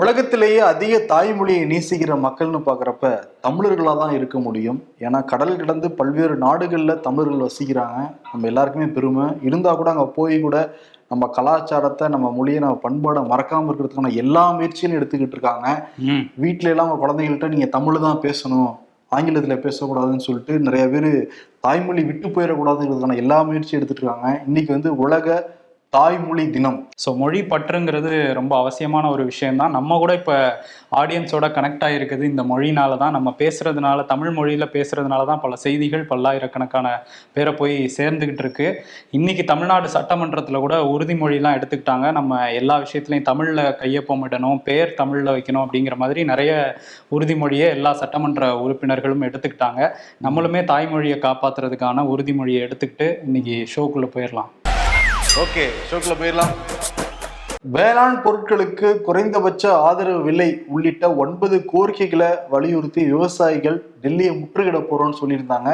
உலகத்திலேயே அதிக தாய்மொழியை நேசிக்கிற மக்கள்னு பார்க்குறப்ப தமிழர்களாக தான் இருக்க முடியும். ஏன்னா கடல் கடந்து பல்வேறு நாடுகளில் தமிழர்கள் வசிக்கிறாங்க. நம்ம எல்லாருக்குமே பெருமை. இருந்தால் கூட அங்கே போய் கூட நம்ம கலாச்சாரத்தை நம்ம மொழியை நம்ம பண்பாடை மறக்காமல் இருக்கிறதுக்கான எல்லா முயற்சியும் எடுத்துக்கிட்டு இருக்காங்க. வீட்டில எல்லாம் அவங்க குழந்தைகள்கிட்ட நீங்கள் தமிழ் தான் பேசணும். ஆங்கிலத்தில் பேசக்கூடாதுன்னு சொல்லிட்டு நிறைய பேர் தாய்மொழி விட்டு போயிடக்கூடாதுங்கிறதுக்கான எல்லா முயற்சியும் எடுத்துட்டு இருக்காங்க. இன்னைக்கு வந்து உலக தாய்மொழி தினம். ஸோ மொழி பற்றுங்கிறது ரொம்ப அவசியமான ஒரு விஷயம்தான். நம்ம கூட இப்போ ஆடியன்ஸோட கனெக்ட் ஆகிருக்குது இந்த மொழினால தான் நம்ம பேசுகிறதுனால தமிழ் மொழியில் பேசுகிறதுனால தான் பல செய்திகள் பல்லாயிரக்கணக்கான பேரை போய் சேர்ந்துக்கிட்டு இருக்கு. இன்னைக்கு தமிழ்நாடு சட்டமன்றத்தில் கூட உறுதிமொழிலாம் எடுத்துக்கிட்டாங்க. நம்ம எல்லா விஷயத்துலையும் தமிழில் கையொப்பமிடணும் பேர் தமிழில் வைக்கணும் அப்படிங்கிற மாதிரி நிறைய உறுதிமொழியை எல்லா சட்டமன்ற உறுப்பினர்களும் எடுத்துக்கிட்டாங்க. நம்மளுமே தாய்மொழியை காப்பாற்றுறதுக்கான உறுதிமொழியை எடுத்துக்கிட்டு இன்னைக்கு ஷோக்குள்ளே போயிடலாம். ஓகே ஷோக்கில் போயிடலாம். வேளாண் பொருட்களுக்கு குறைந்தபட்ச ஆதரவு விலை உள்ளிட்ட ஒன்பது கோரிக்கைகளை வலியுறுத்தி விவசாயிகள் டெல்லியை முற்றுகிட போறோம்னு சொல்லியிருந்தாங்க.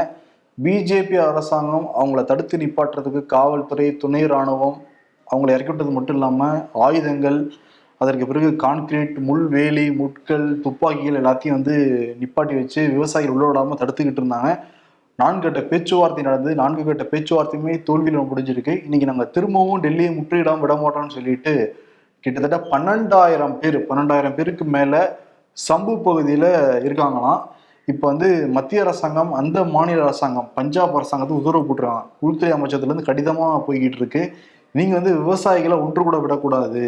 பிஜேபி அரசாங்கம் அவங்கள தடுத்து நிப்பாட்டுறதுக்கு காவல்துறை துணை ராணுவம் அவங்கள இறக்கி விட்டது மட்டும் இல்லாமல் ஆயுதங்கள் அதற்கு பிறகு கான்கிரீட் முள்வேலி முட்கள் துப்பாக்கிகள் எல்லாத்தையும் வந்து நிப்பாட்டி வச்சு விவசாயிகள் உள்ள விடாமல் தடுத்துக்கிட்டு இருந்தாங்க. நான்கு கட்ட பேச்சுவார்த்தை நடந்து நான்கு கட்ட பேச்சுவார்த்தையுமே தோல்வியில் முடிஞ்சிருக்கு. இன்னைக்கு நாங்கள் திரும்பவும் டெல்லியை முற்றுகிடாம விட மாட்டோம்னு சொல்லிட்டு கிட்டத்தட்ட பன்னெண்டாயிரம் பேர் பன்னெண்டாயிரம் பேருக்கு மேலே சம்பு பகுதியில் இருக்காங்களாம். இப்போ வந்து மத்திய அரசாங்கம் அந்த மாநில அரசாங்கம் பஞ்சாப் அரசாங்கத்துக்கு உத்தரவு போட்டுருக்காங்க. உள்துறை அமைச்சகத்துலேருந்து கடிதமாக போய்கிட்டு இருக்கு. நீங்கள் வந்து விவசாயிகளை ஒன்று கூட விடக்கூடாது.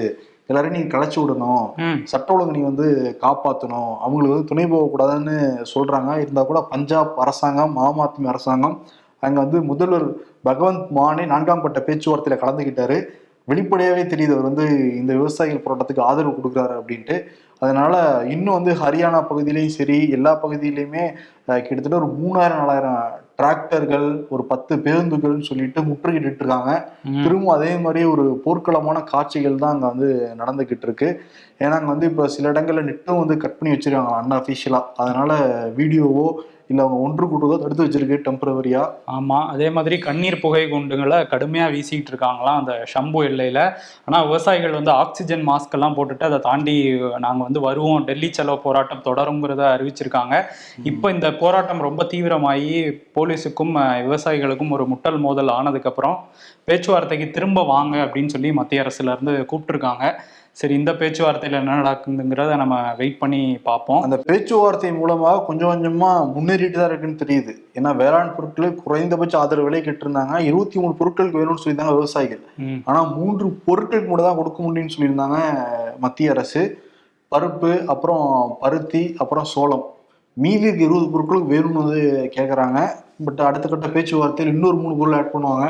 எல்லாரையும் நீங்க கலைச்சு விடணும். சட்ட ஒழுங்கு நீ வந்து காப்பாற்றணும் அவங்களுக்கு வந்து துணை போகக்கூடாதுன்னு சொல்றாங்க. இருந்தால் கூட பஞ்சாப் அரசாங்கம் ஆம் ஆத்மி அரசாங்கம் அங்க வந்து முதல்வர் பகவந்த் மானே நான்காம் கட்ட பேச்சுவார்த்தையில கலந்துக்கிட்டாரு வெளிப்படையாவே தெரியுது. அவர் வந்து இந்த விவசாயிகள் போராட்டத்துக்கு ஆதரவு கொடுக்குறாரு அப்படின்ட்டு. அதனால இன்னும் வந்து ஹரியானா பகுதியிலையும் சரி எல்லா பகுதியிலையுமே கிட்டத்தட்ட ஒரு மூணாயிரம் நாலாயிரம் டிராக்டர்கள் ஒரு பத்து பேருந்துகள்னு சொல்லிட்டு முற்றுகிட்டு இருக்காங்க. திரும்ப அதே மாதிரி ஒரு போர்க்களமான காட்சிகள் தான் அங்க வந்து நடந்துகிட்டு இருக்கு. ஏன்னா அங்க வந்து இப்ப சில இடங்கள்ல நெட்டும் வந்து கட் பண்ணி வச்சிருக்காங்க அன்அஃபிஷியலா அதனால வீடியோவோ இல்ல அவங்க ஒன்று கூட்டுவதோ தடுத்து வச்சிருக்கு டெம்பரவரியா ஆமா அதே மாதிரி கண்ணீர் புகை குண்டுகளை கடுமையா வீசிட்டு இருக்காங்களாம் அந்த ஷம்பு எல்லையில. ஆனா விவசாயிகள் வந்து ஆக்சிஜன் மாஸ்க் எல்லாம் போட்டுட்டு அதை தாண்டி நாங்க வந்து வருவோம். டெல்லி செலவு போராட்டம் தொடருங்கிறத அறிவிச்சிருக்காங்க. இப்போ இந்த போராட்டம் ரொம்ப தீவிரமாகி போலீஸுக்கும் விவசாயிகளுக்கும் ஒரு முட்டல் மோதல் ஆனதுக்கப்புறம் பேச்சுவார்த்தைக்கு திரும்ப வாங்க அப்படின்னு சொல்லி மத்திய அரசுல இருந்து கூப்பிட்டுருக்காங்க. சரி இந்த பேச்சுவார்த்தையில என்ன நடக்குதுங்கிறத நம்ம வெயிட் பண்ணி பார்ப்போம். அந்த பேச்சுவார்த்தை மூலமாக கொஞ்சம் கொஞ்சமா முன்னேறிட்டு தான் இருக்குன்னு தெரியுது. ஏன்னா வேளாண் பொருட்கள் குறைந்தபட்ச ஆதரவு விலை கேட்டிருந்தாங்க இருபத்தி மூணு பொருட்களுக்கு வேணும்னு சொல்லியிருந்தாங்க விவசாயிகள். ம். ஆனா மூன்று பொருட்களுக்கு மட்டும் தான் கொடுக்க முடியும்னு சொல்லியிருந்தாங்க மத்திய அரசு. பருப்பு அப்புறம் பருத்தி அப்புறம் சோளம். மீதி இருபது பொருட்களுக்கு வேணும்னு வந்து கேட்குறாங்க பட் அடுத்த கட்ட பேச்சுவார்த்தையில் இன்னொரு மூணு பொருள் ஆட் பண்ணுவாங்க.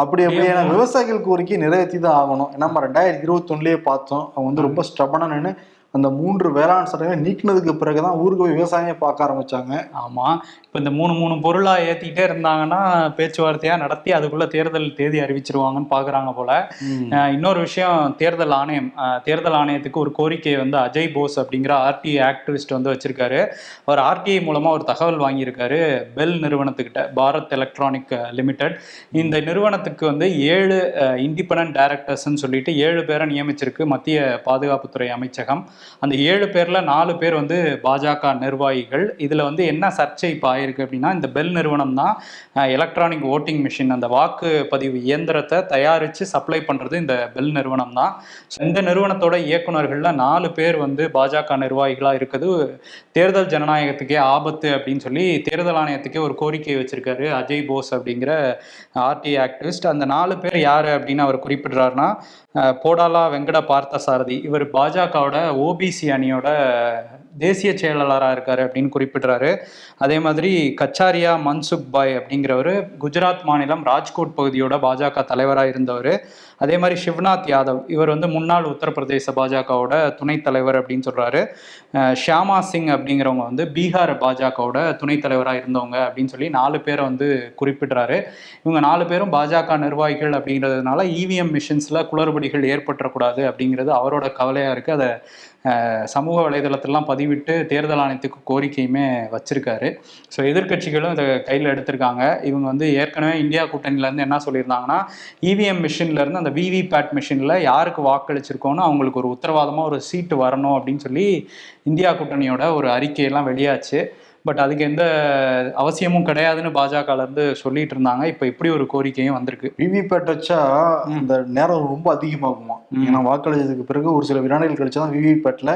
அப்படி அப்படியே ஏன்னா விவசாயிகள் கோரிக்கை நிறைவேற்றி தான் ஆகணும். ஏன்னா நம்ம ரெண்டாயிரத்தி இருபத்தொன்னுலேயே பார்த்தோம். அவங்க வந்து ரொம்ப ஸ்டபனாக நின்று அந்த மூன்று வேளாண் சட்டங்களை நீக்கினதுக்கு பிறகுதான் ஊருக்கு போய் விவசாயமே பார்க்க ஆரம்பிச்சாங்க. ஆமா. இப்போ இந்த மூணு மூணு பொருளா ஏத்திக்கிட்டே இருந்தாங்கன்னா பேச்சுவார்த்தையா நடத்தி அதுக்குள்ள தேர்தல் தேதி அறிவிச்சிருவாங்கன்னு பாக்குறாங்க போல. இன்னொரு விஷயம் தேர்தல் ஆணையம் தேர்தல் ஆணையத்துக்கு ஒரு கோரிக்கையை வந்து அஜய் போஸ் அப்படிங்கிற ஆர்டிஐ ஆக்டிவிஸ்ட் வந்து வச்சிருக்காரு. அவர் ஆர்டிஐ மூலமா ஒரு தகவல் வாங்கியிருக்காரு பெல் நிறுவனத்துக்கிட்ட பாரத் எலக்ட்ரானிக் லிமிடெட். இந்த நிறுவனத்துக்கு வந்து ஏழு இண்டிபெண்ட் டைரக்டர்ஸ்ன்னு சொல்லிட்டு ஏழு பேரை நியமிச்சிருக்கு மத்திய பாதுகாப்புத்துறை அமைச்சகம். அந்த ஏழு பேர்ல நாலு பேர் வந்து பாஜக நிர்வாகிகள். இதில் வந்து என்ன சர்ச்சை இப்போ ஆயிருக்கு அப்படின்னா இந்த பெல் நிறுவனம் தான் எலக்ட்ரானிக் ஓட்டிங் மிஷின் அந்த வாக்கு பதிவு இயந்திரத்தை தயாரித்து சப்ளை பண்ணுறது இந்த பெல் நிறுவனம் தான். இந்த நிறுவனத்தோட இயக்குனர்களில் நாலு பேர் வந்து பாஜக நிர்வாகிகளாக இருக்குது. தேர்தல் ஜனநாயகத்துக்கே ஆபத்து அப்படின்னு சொல்லி தேர்தல் ஆணையத்துக்கே ஒரு கோரிக்கை வச்சிருக்காரு அஜய் போஸ் அப்படிங்கிற ஆர்டி ஆக்டிவிஸ்ட். அந்த நாலு பேர் யார் அப்படின்னு அவர் குறிப்பிடுறாருன்னா போடாலா வெங்கட பார்த்தசாரதி. இவர் பாஜகவோட ஓ ஓபிசி அணியோட தேசிய செயலாளராக இருக்காரு அப்படின்னு குறிப்பிடுறாரு. அதே மாதிரி கச்சாரியா மன்சுக் பாய் அப்படிங்கிறவர் குஜராத் மாநிலம் ராஜ்கோட் பகுதியோட பாஜக தலைவராக இருந்தவர். அதே மாதிரி சிவ்நாத் யாதவ் இவர் வந்து முன்னாள் உத்தரப்பிரதேச பாஜகவோட துணைத் தலைவர் அப்படின்னு சொல்கிறாரு ஷியாமா சிங் அப்படிங்கிறவங்க வந்து பீகார் பாஜகவோட துணைத் தலைவராக இருந்தவங்க அப்படின்னு சொல்லி நாலு பேரை வந்து குறிப்பிடுறாரு. இவங்க நாலு பேரும் பாஜக நிர்வாகிகள் அப்படிங்கிறதுனால இவிஎம் மிஷின்ஸில் குளறுபடிகள் ஏற்பட்டுறக்கூடாது அப்படிங்கிறது அவரோட கவலையாக இருக்குது அதை சமூக வலைதளத்திலாம் பதிவிட்டு தேர்தல் ஆணையத்துக்கு கோரிக்கையுமே வச்சிருக்காரு. ஸோ எதிர்க்கட்சிகளும் இதை கையில் எடுத்திருக்காங்க. இவங்க வந்து ஏற்கனவே இந்தியா கூட்டணியிலேருந்து என்ன சொல்லியிருந்தாங்கன்னா இவிஎம் மிஷின்லேருந்து அந்த விவிபேட் மிஷினில் யாருக்கு வாக்களிச்சிருக்கோன்னு அவங்களுக்கு ஒரு உத்தரவாதமாக ஒரு சீட்டு வரணும் அப்படின்னு சொல்லி இந்தியா கூட்டணியோட ஒரு அறிக்கையெல்லாம் வெளியாச்சு. பட் அதுக்கு எந்த அவசியமும் கிடையாதுன்னு பாஜகல இருந்து சொல்லிட்டு இருந்தாங்க. இப்போ இப்படி ஒரு கோரிக்கையும் வந்திருக்கு. விவிபேட் வச்சா இந்த நேரம் ரொம்ப அதிகமாகுமா ஏன்னா வாக்களிச்சதுக்கு பிறகு ஒரு சில வினாடிகள் கழிச்சு தான் விவிபேட்ல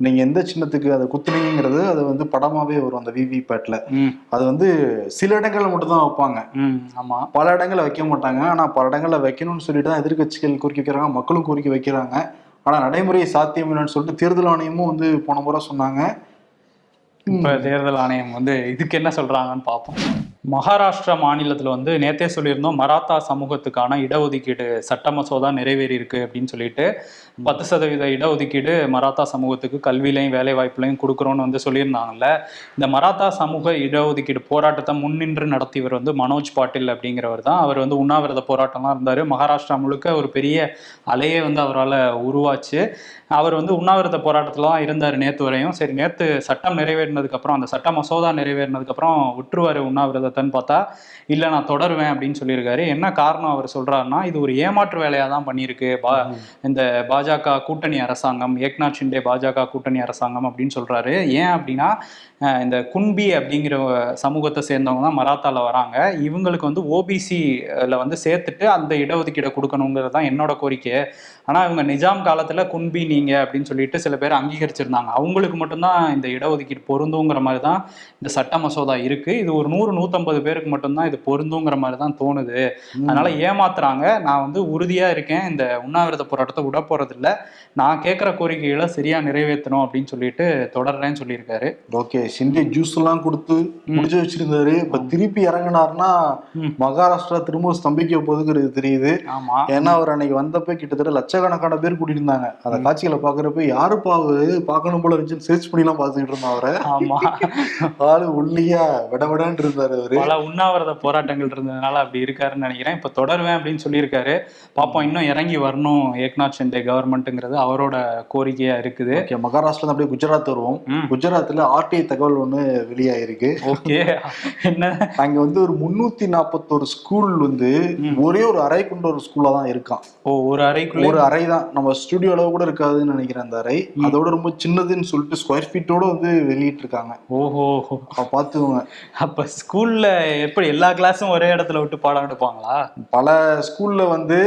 நீங்க எந்த சின்னத்துக்கு அதை குத்துனீங்கிறது அது வந்து படமாவே வரும் அந்த விவிபேட்ல ம். அது வந்து சில இடங்கள்ல மட்டும் தான் வைப்பாங்க. ம் ஆமாம் பல இடங்கள்ல வைக்க மாட்டாங்க. ஆனா பல இடங்கள்ல வைக்கணும்னு சொல்லிட்டு தான் எதிர்க்கட்சிகள் கோரிக்கை வைக்கிறாங்க. மக்களும் கோரிக்கை வைக்கிறாங்க. ஆனா நடைமுறை சாத்தியம் இல்லைன்னு சொல்லிட்டு தேர்தல் ஆணையமும் வந்து போன முறை சொன்னாங்க. இப்போ தேர்தல் ஆணையம் வந்து இதுக்கு என்ன சொல்றாங்கன்னு பார்ப்போம். மகாராஷ்டிரா மாநிலத்தில் வந்து நேத்தே சொல்லியிருந்தோம் மராத்தா சமூகத்துக்கான இடஒதுக்கீடு சட்ட மசோதா நிறைவேறி இருக்கு அப்படின்னு சொல்லிட்டு பத்து சதவீத இடஒதுக்கீடு மராத்தா சமூகத்துக்கு கல்வியிலையும் வேலை வாய்ப்புலையும் கொடுக்குறோன்னு வந்து சொல்லியிருந்தாங்கல்ல. இந்த மராத்தா சமூக இடஒதுக்கீடு போராட்டத்தை முன்னின்று நடத்தியவர் வந்து மனோஜ் பாட்டில் அப்படிங்கிறவர் தான். அவர் வந்து உண்ணாவிரத போராட்டம்லாம் இருந்தார். மகாராஷ்டிரா முழுக்க ஒரு பெரிய அலையே வந்து அவரால் உருவாச்சு. அவர் வந்து உண்ணாவிரத போராட்டத்தில் தான் இருந்தார் நேற்று வரையும். சரி நேற்று சட்டம் நிறைவேறினதுக்கப்புறம் அந்த சட்ட மசோதா நிறைவேறினதுக்கப்புறம் விட்டுருவார் உண்ணாவிரதத்தைன்னு பார்த்தா இல்லை நான் தொடருவேன் அப்படின்னு சொல்லியிருக்காரு. என்ன காரணம் அவர் சொல்றாருன்னா இது ஒரு ஏமாற்று வேலையாக தான் பண்ணியிருக்கு. பா இந்த பாஜக கூட்டணி அரசாங்கம் ஏக்நாத் ஷிண்டே பாஜக கூட்டணி அரசாங்கம் அப்படின்னு சொல்றாரு. ஏன் அப்படின்னா இந்த குன்பி அப்படிங்கிற சமூகத்தை சேர்ந்தவங்க தான் மராத்தால வராங்க. இவங்களுக்கு வந்து ஓபிசியில் வந்து சேர்த்துட்டு அந்த இடஒதுக்கீடை கொடுக்கணுங்கிறது தான் என்னோட கோரிக்கை ஆனால் இவங்க நிஜாம் காலத்தில் குன்பி நீங்கள் அப்படின்னு சொல்லிட்டு சில பேர் அங்கீகரிச்சிருந்தாங்க. அவங்களுக்கு மட்டும்தான் இந்த இடஒதுக்கீடு பொருந்துங்கிற மாதிரி தான் இந்த சட்ட மசோதா இருக்குது இது ஒரு நூறு நூற்றம்பது பேருக்கு மட்டும்தான் இது பொருந்துங்கிற மாதிரி தான் தோணுது. அதனால ஏமாத்துறாங்க. நான் வந்து உறுதியாக இருக்கேன். இந்த உண்ணாவிரத போராட்டத்தை விட போகிறதில்ல நான் கேட்குற கோரிக்கைகளை சரியாக நிறைவேற்றணும் அப்படின்னு சொல்லிட்டு தொடர்றேன்னு சொல்லியிருக்காரு. ஓகே சிந்தி ஜூஸ் எல்லாம் கொடுத்து முடிச்சு வச்சிருந்தாரு. இப்ப திருப்பி இறங்குனாருன்னா ம். மகாராஷ்டிரா திரும்ப ஸ்தம்பிக்க போகுதுங்கிறது தெரியுது. ஏன்னா அவர் அன்னைக்கு வந்தப்ப கிட்டத்தட்ட லட்சக்கணக்கான பேர் கூட்டிட்டு இருந்தாங்க அந்த காட்சிகளை பாக்குறப்ப யாருப்பா அவரு பார்க்கணும் போல இருந்துச்சு சர்ச் பண்ணி எல்லாம் பாத்துக்கிட்டு இருந்தான் அவரை. ஆமாம் ஆளு ஒல்லியா விடவிடான்னு இருந்தாரு அவரு. பல உண்ணாவிரத போராட்டங்கள் இருந்ததுனால அப்படி இருக்காருன்னு நினைக்கிறேன். இப்போ தொடருவேன் அப்படின்னு சொல்லியிருக்காரு. பார்ப்போம் இன்னும் இறங்கி வரணும் ஏக்நாத் ஷிண்டே கவர்மெண்ட்டுங்கிறது அவரோட கோரிக்கையா இருக்குது. மகாராஷ்டிரா அப்படியே குஜராத் வருவோம். குஜராத்ல ஆர்டிஐ தகவல் ஒண்ணு வெளியாயிருக்கு. ஓகே என்ன? அங்க வந்து ஒரு முன்னூத்தி நாற்பத்தோரு ஸ்கூல் வந்து ஒரே ஒரு அறை கொண்ட ஒரு ஸ்கூலா தான் இருக்கான். ஓ ஒரு அறைக்குள்ளே? ஒரு அறை தான். நம்ம ஸ்டுடியோ அளவு கூட இருக்காதுன்னு நினைக்கிறேன் அந்த அறை. அதோட ரொம்ப சின்னதுன்னு சொல்லிட்டு ஸ்கொயர் ஃபீட்டோட வந்து வெளியிட்டு இருக்காங்க ஓஹோ. அப்ப பாத்துக்கோங்க. அப்ப ஸ்கூல்ல எப்படி எல்லா கிளாஸும் ஒரே இடத்துல விட்டு பாடம் எடுப்பாங்களா? பல ஸ்கூல்ல வந்து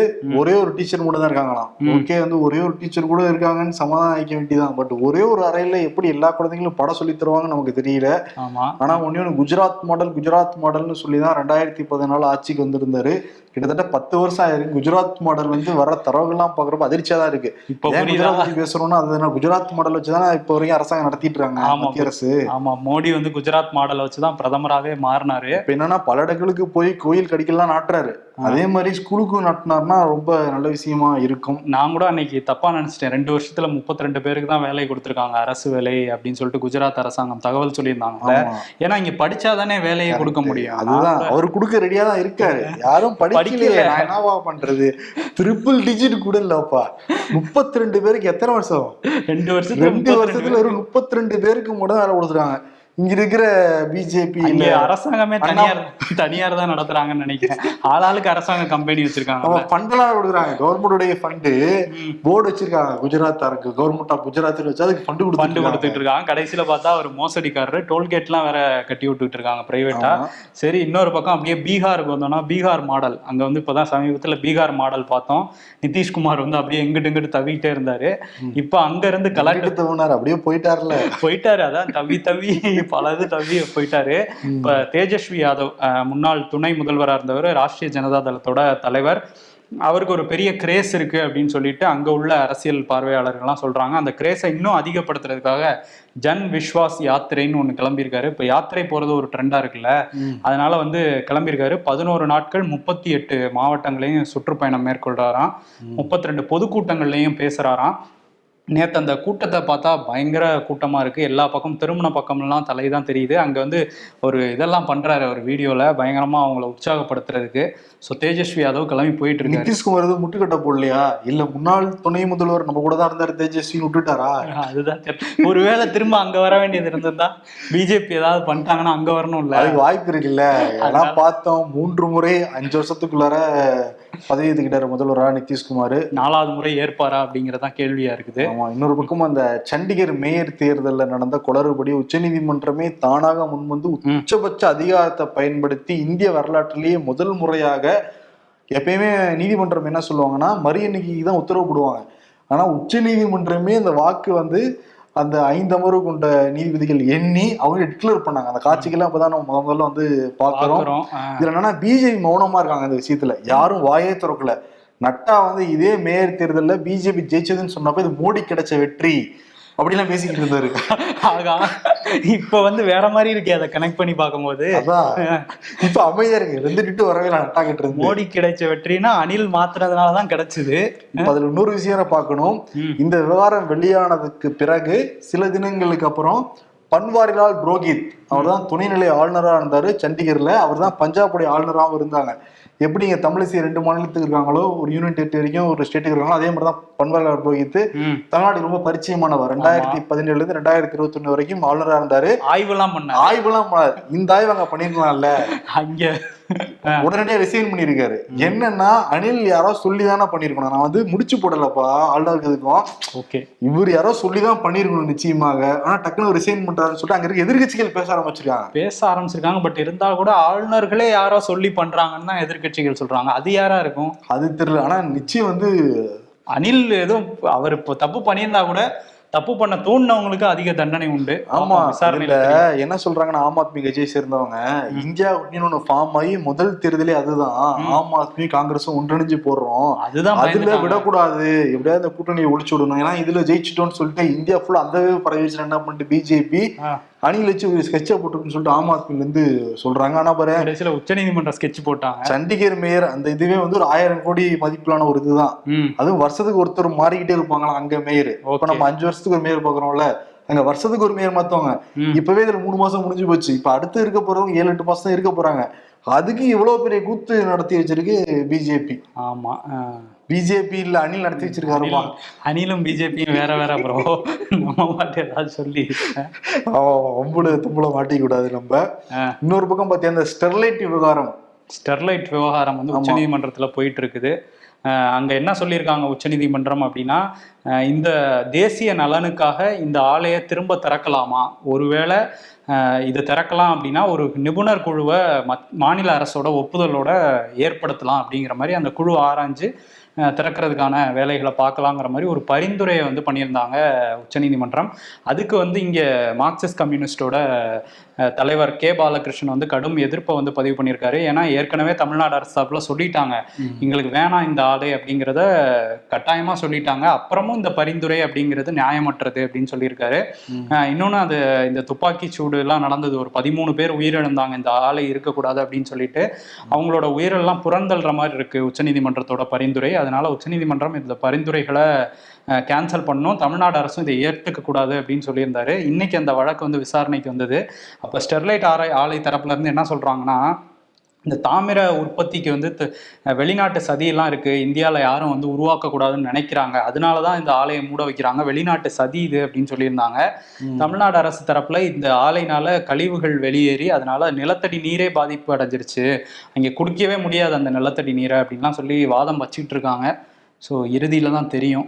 ஒரே ஒரு டீச்சர் மட்டும் தான் இருக்காங்களாம். ஓகே வந்து ஒரே ஒரு டீச்சர் கூட இருக்காங்கன்னு சமாதானம் ஆயிக்க வேண்டியதான் பட் ஒரே ஒரு அறையில எப்படி எல்லா குழந்தைங்களும் படம் சொல்லி தருவாங்கன்னு நமக்கு தெரியல. ஆமா. ஆனா ஒண்ணு குஜராத் மாடல் குஜராத் மாடல்னு சொல்லி தான் ரெண்டாயிரத்தி பதினாலு ஆட்சிக்கு வந்திருந்தாரு. கிட்டத்தட்ட பத்து வருஷம் ஆயிருக்கு. குஜராத் மாடல் வந்து வர தரவுகள்லாம் பாக்குறப்ப அதிர்ச்சியா தான் இருக்கு. இப்ப குஜராத் பேசுறோம்னா அது என்ன குஜராத் மாடல் வச்சுதானே இப்போ வரைக்கும் அரசாங்கம் நடத்திட்டு இருக்காங்க. மத்திய அரசு. ஆமா மோடி வந்து குஜராத் மாடலை வச்சுதான் பிரதமராவே மாறினாரு. இப்ப என்னன்னா பல இடங்களுக்கு போய் கோயில் கடிக்கலாம் நாட்டுறாரு. அதே மாதிரி ஸ்கூலுக்கும் நாட்டினார்னா ரொம்ப நல்ல விஷயமா இருக்கும். நான் கூட அன்னைக்கு தப்பா நினைச்சிட்டேன். ரெண்டு வருஷத்துல 32 பேருக்கு தான் வேலை கொடுத்துருக்காங்க. அரசு வேலை அப்படின்னு சொல்லிட்டு குஜராத் அரசாங்கம் தகவல் சொல்லியிருந்தாங்கல்ல. ஆமா. ஏன்னா இங்க படிச்சாதானே வேலையை கொடுக்க முடியும். அதுதான். அவர் கொடுக்க ரெடியா தான் இருக்காரு. யாரும் படிக்கலையே. நான் என்னவா பண்றது? ட்ரிபிள் டிஜிட் கூட இல்லப்பா. முப்பத்தி ரெண்டு பேருக்கு எத்தனை வருஷம்? ரெண்டு வருஷத்துல ரெண்டு வருஷத்துல ஒரு முப்பத்தி ரெண்டு பேருக்கு மட்டும் வேலை கொடுத்துருக்காங்க இங்க இருக்கிற பிஜேபி இல்ல அரசாங்கமே தனியார் தனியார் தான் நடத்துறாங்கன்னு நினைக்கிறேன். ஆளாளுக்கு அரசாங்க கம்பெனி வச்சிருக்காங்க அவன் ஃபண்டெல்லாம் கொடுக்குறாங்க. கவர்மெண்டுடைய ஃபண்டு போர்டு வச்சிருக்காங்க. குஜராத் அரசு கவர்மெண்ட் ஆஃப் குஜராத் வச்சு அதுக்கு ஃபண்டு ஃபண்டு கொடுத்துட்டு இருக்காங்க. கடைசியில பார்த்தா அவர் மோசடிக்காரரு டோல்கேட்லாம் வேற கட்டி விட்டுட்டு இருக்காங்க பிரைவேட்டா சரி இன்னொரு பக்கம் அப்படியே பீகாருக்கு வந்தோம்னா பீகார் மாடல். அங்க வந்து இப்பதான் சமீபத்துல பீகார் மாடல் பார்த்தோம். நிதிஷ்குமார் வந்து அப்படியே எங்கிட்டு இங்கிட்டு தவிக்கிட்டே இருந்தாரு. இப்ப அங்க இருந்து கலாட்டு தவனார் அப்படியே போயிட்டார்ல. போயிட்டாரு அதான் தவி தவி பல இது தவி போயிட்டாரு இப்ப தேஜஸ்வி யாதவ் முன்னாள் துணை முதல்வரா இருந்தவர் ராஷ்டிரிய ஜனதா தளத்தோட தலைவர். அவருக்கு ஒரு பெரிய கிரேஸ் இருக்கு அப்படின்னு சொல்லிட்டு அங்க உள்ள அரசியல் பார்வையாளர்கள்லாம் சொல்றாங்க. அந்த கிரேஸை இன்னும் அதிகப்படுத்துறதுக்காக ஜன் விஸ்வாஸ் யாத்திரைன்னு ஒண்ணு கிளம்பியிருக்காரு. இப்ப யாத்திரை போறது ஒரு ட்ரெண்டா இருக்குல்ல? அதனால வந்து கிளம்பியிருக்காரு. பதினோரு நாட்கள் முப்பத்தி எட்டு மாவட்டங்களையும் சுற்றுப்பயணம் மேற்கொள்றாராம். முப்பத்தி ரெண்டு பொதுக்கூட்டங்கள்லையும் பேசுறாராம். நேற்று அந்த கூட்டத்தை பார்த்தா பயங்கர கூட்டமாக இருக்குது எல்லா பக்கம் திருமண பக்கம்லாம் தலை தான் தெரியுது. அங்கே வந்து ஒரு இதெல்லாம் பண்ணுறாரு ஒரு வீடியோவில் பயங்கரமாக அவங்கள உற்சாகப்படுத்துறதுக்கு. ஸோ தேஜஸ்வி யாதவ் கிளம்பி போயிட்டு இருக்காரு நிதிஷ்குமார் எதுவும் முட்டுக்கட்ட போடலையா? இல்ல முன்னாள் துணை முதல்வர் நம்ம கூட தான் இருந்தாரு தேஜஸ்வி விட்டுட்டாரா? அதுதான். ஒருவேளை திரும்ப அங்கே வர வேண்டியது இருந்திருந்தா பிஜேபி ஏதாவது பண்ணிட்டாங்கன்னா அங்கே வரணும்ல. அதுக்கு வாய்ப்பு இருக்குல்ல. எல்லாம் பார்த்தோம் மூன்று முறை அஞ்சு வருஷத்துக்குள்ளார பதவி ஏத்துக்கிட்டாரு முதல்வரா நிதிஷ்குமார். நாலாவது முறை ஏற்பாரா அப்படிங்கறதான் கேள்வியா இருக்குது. ஆமா இன்னொரு பக்கம் அந்த சண்டிகர் மேயர் தேர்தல்ல நடந்த குளறுபடி உச்சநீதிமன்றமே தானாக முன்வந்து உச்சபட்ச அதிகாரத்தை பயன்படுத்தி இந்திய வரலாற்றிலேயே முதல் முறையாக எப்பயுமே நீதிமன்றம் என்ன சொல்லுவாங்கன்னா மறு எண்ணிக்கைக்கு தான் உத்தரவு போடுவாங்க ஆனா உச்ச நீதிமன்றமே அந்த வாக்கு வந்து அந்த ஐந்து அமர்வு கொண்ட நீதிபதிகள் எண்ணி அவங்க டிக்ளேர் பண்ணாங்க. அந்த காட்சிகள்லாம் இப்பதான் நம்ம முத முதல்ல வந்து பாக்குறோம். இதுல என்னன்னா பிஜேபி மௌனமா இருக்காங்க இந்த விஷயத்துல. யாரும் வாயே திறக்கல. நட்டா வந்து இதே மேயர் தேர்தல்ல பிஜேபி ஜெயிச்சதுன்னு சொன்னப்ப இது மோடி கிடைச்ச வெற்றி. அப்படிலாம் பேசிக்கிட்டு இருந்தாரு. ஆகா இப்ப வந்து வேற மாதிரி இருக்கே அதை கனெக்ட் பண்ணி பார்க்கும்போது. இப்ப அமைதியா இருக்கு. ரெண்டு டிட்டு வரவே நான் நட்டா கிட்ட இருந்து. மோடி கிடைச்ச வெற்றினா அனில் மாத்துறதுனாலதான் கிடைச்சது. அதுல இன்னொரு விஷயம் பார்க்கணும். இந்த விவகாரம் வெளியானதுக்கு பிறகு சில தினங்களுக்கு அப்புறம் பன்வாரிலால் புரோஹித் அவர் தான் துணைநிலை ஆளுநரா இருந்தாரு சண்டிகர்ல. அவர் தான் பஞ்சாபுடைய ஆளுநராகவும் இருந்தாங்க. எப்படி இங்க தமிழிசை ரெண்டு மாநிலத்துக்கு இருக்காங்களோ ஒரு யூனியன் டெரிட்டரிக்கும் ஒரு ஸ்டேட்டுக்கு இருக்காங்களோ அதே மாதிரி தான் பன்வாரிலால் புரோஹித் ம். தமிழ்நாடு ரொம்ப பரிச்சயமானவர். ரெண்டாயிரத்தி பதினேழுல இருந்து ரெண்டாயிரத்தி இருபத்தி ஒண்ணு வரைக்கும் ஆளுநரா இருந்தாரு. ஆய்வெல்லாம் பண்ண ஆய்வுலாம் பண்ணாரு. இந்த ஆய்வு அங்க பண்ணிருக்கலாம்ல அங்க. உடனடியா ரிசைன் பண்ணிருக்காரு என்னன்னா அனில் யாரோ சொல்லி தானே பண்ணிருக்கணும் நான் வந்து முடிச்சு போடலப்பா ஆளுநருக்கு இதுக்கும். ஓகே. இவர் யாரோ சொல்லி தான் பண்ணிருக்கணும் நிச்சயமாக. ஆனா டக்குனு ரிசைன் பண்றாருன்னு சொல்லிட்டு அங்க இருக்க எதிர்கட்சிகள் பேச ஆரம்பிச்சிருக்காங்க. பேச ஆரம்பிச்சிருக்காங்க. பட் இருந்தா கூட ஆளுநர்களே யாரோ சொல்லி பண்றாங்கன்னு தான் எதிர்க்கட்சிகள் சொல்றாங்க. அது யாரா இருக்கும்? அது தெரியல. ஆனா நிச்சயம் வந்து அனில் எதுவும் அவர் இப்போ தப்பு பண்ணியிருந்தா கூட தப்பு பண்ண தூண்டினவங்களுக்கு அதிக தண்டனை உண்டு. ஆமா விசாரணையில. என்ன சொல்றாங்கன்னா ஆம் ஆத்மி கட்சியை சேர்ந்தவங்க. இந்தியா ஒன்னு ஃபார்ம் ஆகி முதல் தேர்தலே அதுதான். ஆம் ஆத்மி காங்கிரஸும் ஒன்றிணைஞ்சு போடுறோம். அதுதான் அதுல. விடக்கூடாது. எப்படியாவது இந்த கூட்டணியை ஒழிச்சு விடணும். ஏன்னா இதுல ஜெயிச்சிட்டோம்னு சொல்லிட்டு இந்தியா ஃபுல்லா அந்த பரவி என்ன பண்ணிட்டு பிஜேபி. அணில் வச்சு ஒரு ஸ்கெட்சை போட்டுருக்குன்னு சொல்லிட்டு ஆம் ஆத்மில இருந்து சொல்றாங்க. ஆனா பாரு கடைசியில உச்சநீதிமன்ற ஸ்கெட்ச் போட்டாங்க. சண்டிகர் மேயர் அந்த இதுவே வந்து ஒரு ஆயிரம் கோடி மதிப்பிலான ஒரு இதுதான். அதுவும் வருஷத்துக்கு ஒருத்தர் மாறிக்கிட்டே இருப்பாங்களா அங்க மேயர்? இப்ப. நம்ம அஞ்சு வருஷத்துக்கு ஒரு மேயர் பாக்குறோம்ல அங்க வருஷத்துக்கு ஒரு மேயர் மாத்துவாங்க. இப்பவே இதுல மூணு மாசம் முடிஞ்சு போச்சு. இப்ப அடுத்து இருக்க போறவங்க ஏழு எட்டு மாசம் இருக்க போறாங்க. அதுக்கு இவ்வளவு பெரிய கூத்து நடத்தி வச்சிருக்கு பிஜேபி. ஆமா. பிஜேபி இல்ல அணில் நடத்தி வச்சிருக்காருமா அனிலும் பிஜேபியும் வேற வேற ப்ரோ நம்ம மாட்டே ஏதாவது சொல்லி. ஒம்புல தும்புல மாட்டிக்க கூடாது நம்ம. இன்னொரு பக்கம் பாத்தியா அந்த ஸ்டெர்லைட் விவகாரம். ஸ்டெர்லைட் விவகாரம் வந்து உச்சநீதிமன்றத்துல போயிட்டு இருக்குது அங்க என்ன சொல்லியிருக்காங்க உச்சநீதிமன்றம் அப்படின்னா இந்த தேசிய நலனுக்காக இந்த ஆலையை திரும்ப திறக்கலாமா? ஒருவேளை இதை திறக்கலாம் அப்படின்னா ஒரு நிபுணர் குழுவை மத் மாநில அரசோட ஒப்புதலோட ஏற்படுத்தலாம் அப்படிங்கிற மாதிரி அந்த குழு ஆராய்ஞ்சு திறக்கிறதுக்கான வேலைகளை பார்க்கலாங்கிற மாதிரி ஒரு பரிந்துரையை வந்து பண்ணியிருந்தாங்க உச்சநீதிமன்றம் அதுக்கு வந்து இங்கே மார்க்சிஸ்ட் கம்யூனிஸ்டோட தலைவர் கே பாலகிருஷ்ணன் வந்து கடும் எதிர்ப்பை வந்து பதிவு பண்ணியிருக்காரு. ஏன்னா ஏற்கனவே தமிழ்நாடு அரசு சார்பில் சொல்லிட்டாங்க. எங்களுக்கு வேணாம் இந்த ஆலை அப்படிங்கிறத கட்டாயமா சொல்லிட்டாங்க. அப்புறமும் இந்த பரிந்துரை அப்படிங்கிறது நியாயமற்றது அப்படின்னு சொல்லியிருக்காரு. அஹ், இன்னொன்னு அது இந்த துப்பாக்கி சூடு எல்லாம் நடந்தது. ஒரு பதிமூணு பேர் உயிரிழந்தாங்க. இந்த ஆலை இருக்கக்கூடாது அப்படின்னு சொல்லிட்டு அவங்களோட உயிரெல்லாம் புறந்தள்ளுற மாதிரி இருக்கு உச்சநீதிமன்றத்தோட பரிந்துரை. அதனால உச்சநீதிமன்றம் இந்த பரிந்துரைகளை கேன்சல் பண்ணணும். தமிழ்நாடு அரசும் இதை ஏற்றுக்க கூடாது அப்படின்னு சொல்லியிருந்தாரு. இன்னைக்கு அந்த வழக்கு வந்து விசாரணைக்கு வந்தது. அப்போ ஸ்டெர்லைட் ஆலை ஆலை தரப்புல இருந்து என்ன சொல்றாங்கன்னா இந்த தாமிர உற்பத்திக்கு வந்து வெளிநாட்டு சதியெல்லாம் இருக்கு. இந்தியாவில் யாரும் வந்து உருவாக்கக்கூடாதுன்னு நினைக்கிறாங்க. அதனால தான் இந்த ஆலையை மூட வைக்கிறாங்க. வெளிநாட்டு சதி இது அப்படின்னு சொல்லியிருந்தாங்க. தமிழ்நாடு அரசு தரப்புல இந்த ஆலைனால கழிவுகள் வெளியேறி அதனால நிலத்தடி நீரே பாதிப்பு அடைஞ்சிருச்சு. அங்கே குடிக்கவே முடியாது அந்த நிலத்தடி நீரை அப்படின்லாம் சொல்லி வாதம் வச்சுக்கிட்டு இருக்காங்க. ஸோ இறுதியில தான் தெரியும்.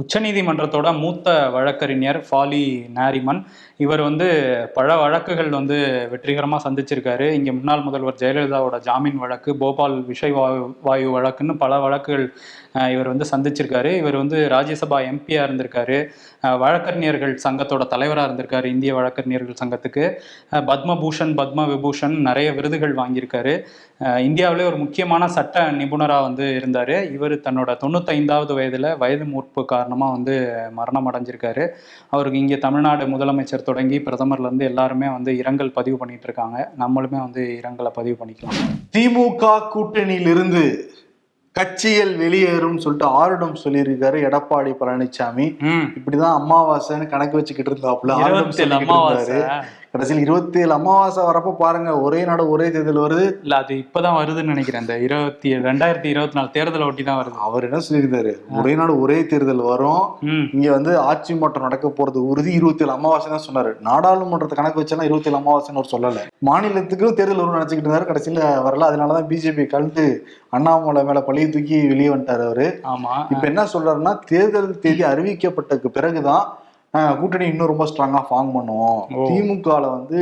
உச்சநீதிமன்றத்தோட மூத்த வழக்கறிஞர் ஃபாலி நாரிமன். இவர் வந்து பல வழக்குகள் வந்து வெற்றிகரமாக சந்திச்சிருக்காரு. இங்கே முன்னாள் முதல்வர் ஜெயலலிதாவோட ஜாமீன் வழக்கு போபால் விஷய் வாயு வாயு வழக்குன்னு பல வழக்குகள் இவர் வந்து சந்திச்சிருக்காரு. இவர் வந்து ராஜ்யசபா எம்பியாக இருந்திருக்காரு. வழக்கறிஞர்கள் சங்கத்தோட தலைவராக இருந்திருக்காரு இந்திய வழக்கறிஞர்கள் சங்கத்துக்கு. பத்மபூஷன் பத்ம விபூஷன் நிறைய விருதுகள் வாங்கியிருக்காரு. இந்தியாவிலே ஒரு முக்கியமான சட்ட நிபுணராக வந்து இருந்தார். இவர் தன்னோட தொண்ணூத்தைந்தாவது வயதில் வயது மூர்ப்பு காரணமாக வந்து மரணம் அடைஞ்சிருக்காரு. அவருக்கு இங்கே தமிழ்நாடு முதலமைச்சர் தொடங்கி பிரதமர்லேருந்து எல்லாருமே வந்து இரங்கல் பதிவு பண்ணிட்டு இருக்காங்க. நம்மளுமே வந்து இரங்கலை பதிவு பண்ணிக்கலாம். திமுக கூட்டணியிலிருந்து கட்சிகள் வெளியேறும் சொல்லிட்டு ஆருடம் சொல்லியிருக்காரு எடப்பாடி பழனிசாமி இப்படிதான் அமாவாசைன்னு கணக்கு வச்சுக்கிட்டு இருந்தாப்புல ஆருடம் அமாவாசை. கடைசியில் இருபத்தி ஏழு அமாவாசை வரப்ப பாருங்க ஒரே நாடு ஒரே தேர்தல் வருது. இல்ல அது இப்பதான் வருதுன்னு நினைக்கிறேன். இந்த இருபத்தி ரெண்டாயிரத்தி இருபத்தி நாலு தேர்தலை ஒட்டி தான் வருது. அவர் என்ன சொல்லியிருந்தாரு? ஒரே நாடு ஒரே தேர்தல் வரும். இங்க வந்து ஆட்சி மாற்றம் நடக்க போறது உறுதி இருபத்தி ஏழு அமாவாசை தான் சொன்னாரு. நாடாளுமன்றத்தை கணக்கு வச்சாலும் இருபத்தி ஏழு அமாவாசைன்னு அவர் சொல்லல. மாநிலத்துக்கும் தேர்தல் வரும்னு நினைச்சுக்கிட்டு இருந்தாரு. கடைசியில வரல. அதனாலதான் பிஜேபி கலந்து அண்ணாமலை மேல பழிய தூக்கி வெளியே வந்துட்டாரு அவரு. ஆமா. இப்ப என்ன சொல்றாருன்னா தேர்தல் தேதி அறிவிக்கப்பட்டதுக்கு பிறகுதான் கூட்டணி இன்னும் ரொம்ப ஸ்ட்ராங்கா ஃபார்ம் பண்ணுவோம். ஓ. திமுகல வந்து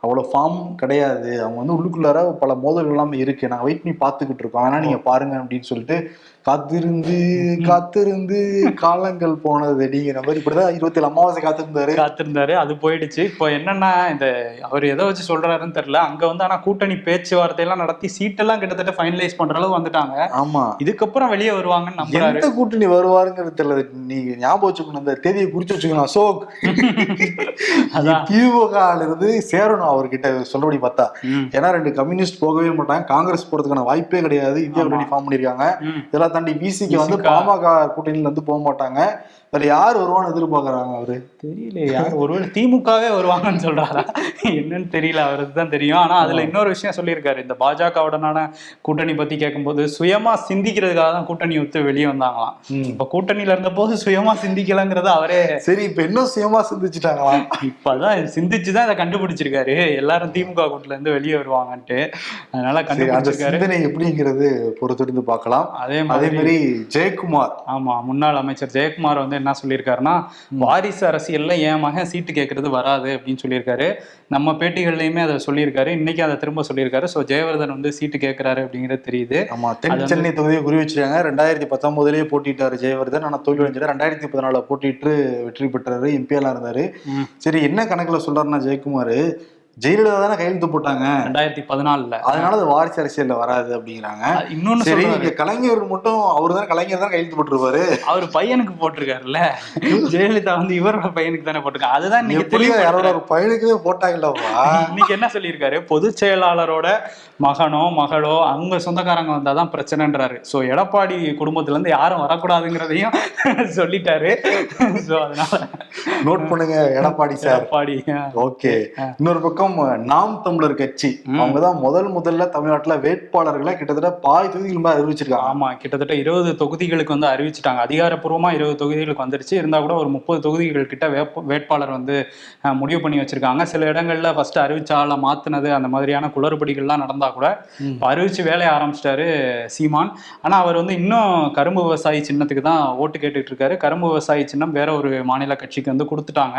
அவ்வளவு ஃபார்ம் கிடையாது. அவங்க வந்து உள்ளுக்குள்ளார பல மோதல்கள் எல்லாம் இருக்கு. நாங்க வெயிட் பண்ணி பாத்துக்கிட்டு இருக்கோம். வேணா நீங்க பாருங்க அப்படின்னு சொல்லிட்டு காத்திருந்து காத்திருந்து காலங்கள் போனது. அப்படிங்கிற மாதிரி இப்படிதான் இருபத்தி ஏழு அமாவாசை காத்திருந்தாரு. காத்திருந்தாரு. அது போயிடுச்சு. இப்போ என்னன்னா இந்த அவர் எதை வச்சு சொல்றாருன்னு தெரியல. அங்க வந்து ஆனா கூட்டணி பேச்சுவார்த்தை எல்லாம் நடத்தி சீட்டெல்லாம் கிட்டத்தட்ட ஃபைனலைஸ் பண்ற அளவு வந்துட்டாங்க. ஆமா. இதுக்கப்புறம் வெளியே வருவாங்கன்னு நம்புறாரு. எந்த கூட்டணி வருவாருங்கிறது தெரியல. நீங்க ஞாபகம் வச்சுக்கணும். இந்த தேதியை குறிச்சு வச்சுக்கணும் அசோக். அதான். திமுக இருந்து சேரணும் அவர்கிட்ட சொல்லபடி பார்த்தா. ஏன்னா ரெண்டு கம்யூனிஸ்ட் போகவே மாட்டாங்க. காங்கிரஸ் போறதுக்கான வாய்ப்பே கிடையாது. இந்தியா ஃபார்ம் பண்ணிருக்காங்க. இதெல்லாம் தாண்டி பிசிக்கு வந்து? பாமக கூட்டணியில இருந்து போக மாட்டாங்க அதுல யார் வருவான்னு எதிர்பார்க்கறாங்க அவரு? தெரியல யார் ஒருவேளை திமுகவே வருவாங்கன்னு சொல்றாரா? என்னன்னு தெரியல அவருக்கு தான் தெரியும். ஆனா அதுல இன்னொரு விஷயம் சொல்லியிருக்காரு. இந்த பாஜகவுடனான கூட்டணி பத்தி கேட்கும்போது சுயமா சிந்திக்கிறதுக்காக தான் கூட்டணி விட்டு வெளியே வந்தாங்களாம். இப்ப கூட்டணியில இருந்த போது சுயமா சிந்திக்கலங்கிறத அவரே சரி இப்ப இன்னும் சுயமா சிந்திச்சுட்டாங்களாம். இப்பதான் சிந்திச்சுதான் இதை கண்டுபிடிச்சிருக்காரு. எல்லாரும் திமுக கூட்டுல இருந்து வெளியே வருவாங்கன்ட்டு. அதனால கண்டுபிடிச்சிருக்காரு. எப்படிங்கிறது பொறுத்திருந்து பார்க்கலாம். அதே அதே மாதிரி ஜெயக்குமார். ஆமா முன்னாள் அமைச்சர் ஜெயக்குமார் வந்து என்ன சொல்லியிருக்காருன்னா வாரிசு அரசியல்ல என் மகன் சீட்டு கேட்கறது வராது அப்படின்னு சொல்லியிருக்காரு. நம்ம பேட்டிகள்லயுமே அதை சொல்லியிருக்காரு. இன்னைக்கு அதை திரும்ப சொல்லியிருக்காரு. ஸோ ஜெயவர்தன் வந்து சீட்டு கேட்கிறாரு அப்படிங்கிறது தெரியுது. ஆமா தென் சென்னை தொகுதியை குறி வச்சிருக்காங்க ரெண்டாயிரத்தி பத்தொன்பதுலயே போட்டிட்டாரு ஜெயவர்தன். ஆனா தோல்வி அடைஞ்சாரு ரெண்டாயிரத்தி பதினாலுல போட்டிட்டு வெற்றி பெற்றாரு. எம்பியெல்லாம் இருந்தாரு. சரி என்ன கணக்குல சொல்றாருன்னா ஜெயக்குமார் ஜெயலலிதா தானே கையெழுத்து போட்டாங்க. ரெண்டாயிரத்தி பதினாலுல. அதனால அது வாரிசு அரசியல்ல வராது அப்படிங்கிறாங்க. இன்னொன்னு சரி இங்க கலைஞர் மட்டும் அவர் தான் கலைஞர் தான் கையெழுத்து போட்டிருப்பாரு. அவர் பையனுக்கு போட்டிருக்காருல்ல. ஜெயலலிதா வந்து இவரோட பையனுக்கு தானே போட்டிருக்காங்க அதுதான் இன்னைக்கு எப்படியோ யாரோட பையனுக்குமே போட்டாங்கல்லவா இன்னைக்கு என்ன சொல்லியிருக்காரு? பொதுச் செயலாளரோட மகனோ மகளோ அவங்க சொந்தக்காரங்க வந்தாதான் பிரச்சனைன்றாரு. சோ எடப்பாடி குடும்பத்துல இருந்து யாரும் வரக்கூடாதுங்கிறதையும் சொல்லிட்டாரு. சோ அதனால நோட் பண்ணுங்க எடப்பாடி சார். எடப்பாடி ஓகே. இன்னொரு பக்கம் நாம் தமிழர் கட்சி. அவங்க தான் முதல் முதல்ல தமிழ்நாட்டுல வேட்பாளர்களை கிட்டத்தட்ட பாதி தொகுதிகள் மேல அறிவிச்சிருக்காங்க. ஆமா கிட்டத்தட்ட இருபது தொகுதிகளுக்கு வந்து அறிவிச்சிட்டாங்க. அதிகாரப்பூர்வமா இருபது தொகுதிகளுக்கு வந்துருச்சு. இருந்தா கூட ஒரு முப்பது தொகுதிகள் கிட்ட வேட்பாளர் வந்து முடிவு பண்ணி வச்சிருக்காங்க. சில இடங்கள்ல ஃபர்ஸ்ட் அறிவிச்சால மாத்துனது அந்த மாதிரியான குளறுபடிகள்லாம் நடந்தா கூட அறிவிச்சு வேலையை ஆரம்பிச்சிட்டாரு சீமான். ஆனா அவர் வந்து இன்னும் கரும்பு விவசாயி சின்னத்துக்கு தான் ஓட்டு கேட்டுட்டு இருக்காரு. கரும்பு விவசாயி சின்னம் வேற ஒரு மாநில கட்சிக்கு வந்து கொடுத்துட்டாங்க.